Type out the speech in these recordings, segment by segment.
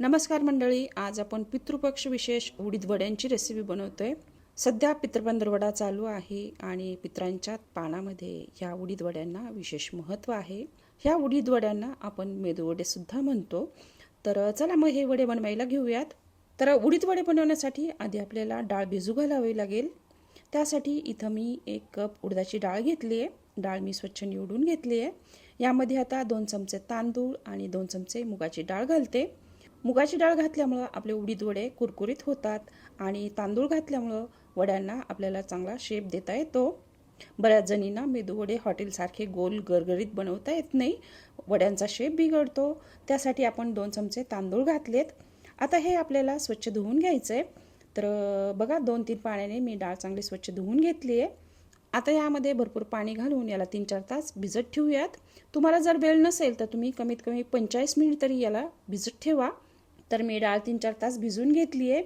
नमस्कार मंडळी आज आपण पितृपक्ष विशेष उडीद वड्यांची रेसिपी बनवतोय. सध्या पितृपंधरवडा चालू आहे आणि पित्रांच्या पानामध्ये ह्या उडीद वड्यांना विशेष महत्त्व आहे. ह्या उडीद वड्यांना आपण मेदूवडे सुद्धा म्हणतो. तर चला मग हे वडे बनवायला घेऊयात. तर उडीद वडे बनवण्यासाठी आधी आपल्याला डाळ भिजू घालावी लागेल. त्यासाठी इथं मी एक कप उडदाची डाळ घेतली आहे. डाळ मी स्वच्छ निवडून घेतली आहे. यामध्ये आता दोन चमचे तांदूळ आणि दोन चमचे मुगाची डाळ घालते. मुगाची डाळ घातल्यामुळं आपले उडीद वडे कुरकुरीत होतात आणि तांदूळ घातल्यामुळं वड्यांना आपल्याला चांगला शेप देता येतो. बऱ्याच जणींना मेदू वडे हॉटेलसारखे गोल गरगरीत बनवता येत नाही. वड्यांचा शेप बिघडतो. त्यासाठी आपण दोन चमचे तांदूळ घातलेत. आता हे आपल्याला स्वच्छ धुवून घ्यायचं आहे तर बघा दोन तीन पाण्याने मी डाळ चांगली स्वच्छ धुवून घेतली आहे. आता यामध्ये भरपूर पाणी घालून याला तीन चार तास भिजत ठेवूयात. तुम्हाला जर वेळ नसेल तर तुम्ही कमीत कमी पंचेचाळीस मिनिट तरी याला भिजत ठेवा. तर मी डाळ तीन चार तास भिजून घेतली आहे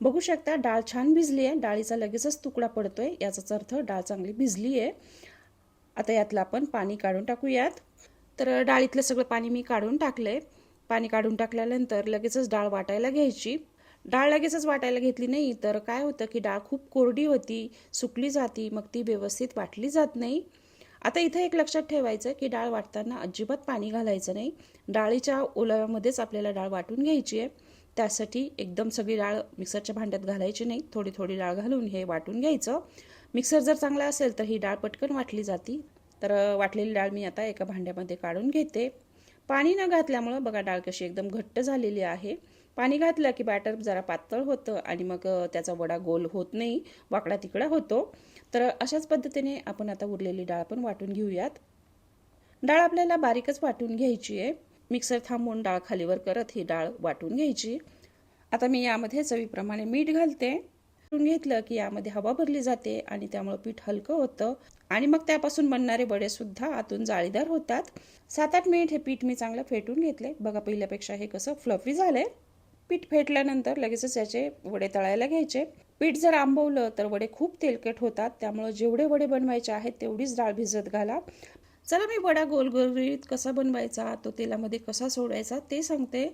बघू शकता डाळ छान भिजली आहे डाळीचा लगेचच तुकडा पडतोय. याचाच अर्थ डाळ चांगली भिजली आहे आता यातलं आपण पाणी काढून टाकूयात. तर डाळीतलं सगळं पाणी मी काढून टाकलंय. पाणी काढून टाकल्यानंतर लगेचच डाळ वाटायला घ्यायची. डाळ लगेचच वाटायला घेतली नाही तर काय होतं की डाळ खूप कोरडी होती सुकली जाती मग ती व्यवस्थित वाटली जात नाही. आता इथं एक लक्षात ठेवायचं की डाळ वाटताना अजिबात पाणी घालायचं नाही. डाळीच्या ओलाव्यामध्येच आपल्याला डाळ वाटून घ्यायची आहे. त्यासाठी एकदम सगळी डाळ मिक्सरच्या भांड्यात घालायची नाही. थोडी थोडी डाळ घालून हे वाटून घ्यायचं. मिक्सर जर चांगला असेल तर ही डाळ पटकन वाटली जाती. तर वाटलेली डाळ मी आता एका भांड्यामध्ये काढून घेते. पाणी न घातल्यामुळं बघा डाळ कशी एकदम घट्ट झालेली आहे. पाणी घातलं की बॅटर जरा पातळ होतं आणि मग त्याचा वडा गोल होत नाही वाकडा तिकडा होतो. तर अशाच पद्धतीने आपण आता उरलेली डाळ पण वाटून घेऊयात. डाळ आपल्याला बारीकच वाटून घ्यायची आहे. मिक्सर थांबवून डाळ खालीवर करत ही डाळ वाटून घ्यायची. आता मी यामध्ये चवीप्रमाणे मीठ घालते. घेतलं की यामध्ये हवा भरली जाते आणि त्यामुळं पीठ हलकं होतं. आणि मग त्यापासून बनणारे वडे सुद्धा आतून जाळीदार होतात. सात आठ मिनिट हे पीठ मी चांगलं फेटून घेतले बघा पहिल्यापेक्षा हे कसं फ्लफी झालंय. पीठ फेटल्यानंतर लगेचच याचे वडे तळायला घ्यायचे. पीठ जर आंबवलं तर वडे खूप तेलकट होतात. त्यामुळं जेवढे वडे बनवायचे आहेत तेवढीच डाळ भिजत घाला. चला मी वडा गोलगोलीत कसा बनवायचा तो तेलामध्ये कसा सोडायचा ते सांगते.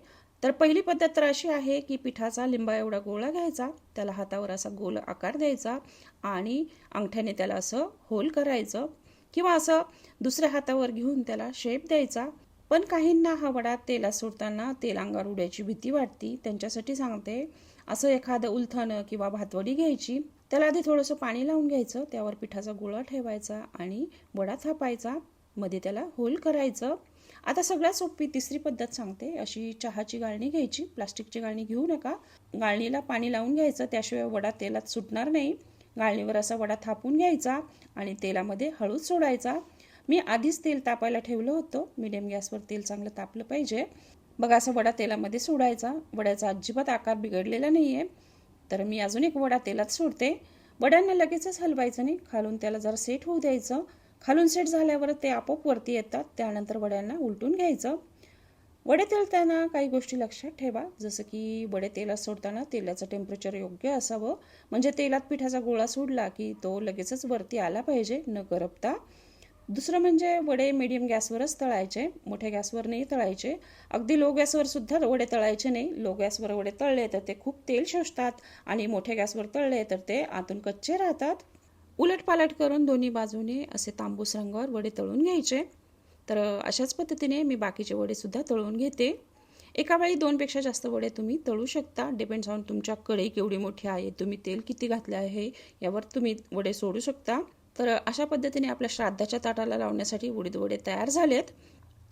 तर पहिली पद्धत तर अशी आहे की पिठाचा लिंबा एवढा गोळा घ्यायचा त्याला हातावर असा गोल आकार द्यायचा आणि अंगठ्याने त्याला असं होल करायचं किंवा असं दुसऱ्या हातावर घेऊन त्याला शेप द्यायचा. पण काहींना हा वडा तेलात सोडताना तेल अंगावर उडायची भीती वाटती. त्यांच्यासाठी सांगते असं एखादं उलथन किंवा भातवडी घ्यायची त्याला आधी थोडंसं पाणी लावून घ्यायचं त्यावर पिठाचा गोळा ठेवायचा आणि वडा थापायचा मध्ये त्याला होल करायचं. आता सगळ्यात सोपी तिसरी पद्धत सांगते अशी चहाची गाळणी घ्यायची. प्लास्टिकची गाळणी घेऊ नका. गाळणीला पाणी लावून घ्यायचं त्याशिवाय वडा तेलात सुटणार नाही. गाळणीवर असा वडा थापून घ्यायचा आणि तेलामध्ये हळूच सोडायचा. मी आधीच तेल तापायला ठेवलं होतं. मिडियम गॅसवर तेल चांगलं तापलं पाहिजे. बघा असा वडा तेलामध्ये सोडायचा. वड्याचा अजिबात आकार बिघडलेला नाही आहे तर मी अजून एक वडा तेलात सोडते. वड्यांना लगेचच हलवायचं नाही. खालून त्याला जरा सेट होऊ द्यायचं. खालून सेट झाल्यावर ते आपोआप वरती येतात. त्यानंतर वड्यांना उलटून घ्यायचं. वडे त्यांना काही गोष्टी लक्षात ठेवा. जसं की वडे तेलात सोडताना तेलाचं टेम्परेचर योग्य असावं. म्हणजे तेलात पिठाचा गोळा सोडला की तो लगेचच वरती आला पाहिजे. न करपता. दुसरं म्हणजे वडे मिडियम गॅसवरच तळायचे मोठ्या गॅसवर नाही तळायचे. अगदी लो गॅसवर सुद्धा वडे तळायचे नाही. लो गॅसवर वडे तळले तर ते खूप तेल शोषतात आणि मोठ्या गॅसवर तळले तर ते आतून कच्चे राहतात. उलटपालट करून दोन्ही बाजूने असे तांबूस रंगावर वडे तळून घ्यायचे. तर अशाच पद्धतीने मी बाकीचे वडे सुद्धा तळून घेते. एका वेळी दोनपेक्षा जास्त वडे तुम्ही तळू शकता. डिपेंड्स ऑन तुमच्या कढई केवढी मोठी आहे तुम्ही तेल किती घातले आहे यावर तुम्ही वडे सोडू शकता. तर अशा पद्धतीने आपल्या श्राद्धाच्या ताटाला लावण्यासाठी उडीद वडे तयार झालेत.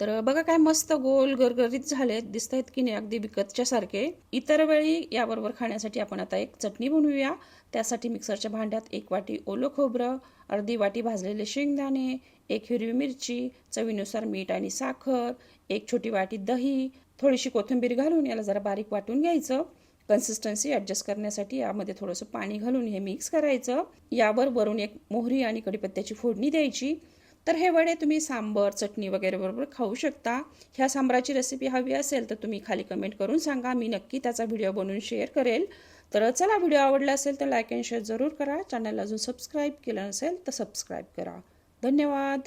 तर बघा काय मस्त गोल गरगरीत झालेत. दिसत आहेत की नाही अगदी विकतच्या सारखे. इतर वेळी याबरोबर खाण्यासाठी आपण आता एक चटणी बनवूया. त्यासाठी मिक्सरच्या भांड्यात एक वाटी ओलं खोबरं अर्धी वाटी भाजलेले शेंगदाणे एक हिरवी मिरची चवीनुसार मीठ आणि साखर एक छोटी वाटी दही थोडीशी कोथिंबीर घालून याला जरा बारीक वाटून घ्यायचं. कन्सिस्टन्सी ॲडजस्ट करण्यासाठी यामध्ये थोडंसं पाणी घालून हे मिक्स करायचं. यावर वरून एक मोहरी आणि कढीपत्त्याची फोडणी द्यायची. तर हे वडे तुम्ही सांबर चटणी वगैरे बरोबर खाऊ शकता. ह्या सांबराची रेसिपी हवी असेल तर तुम्ही खाली कमेंट करून सांगा. मी नक्की त्याचा व्हिडिओ बनवून शेअर करेल. तर चला व्हिडिओ आवडला असेल तर लाईक अँड शेअर जरूर करा. चॅनल अजून सबस्क्राईब केलं नसेल तर सबस्क्राईब करा. धन्यवाद.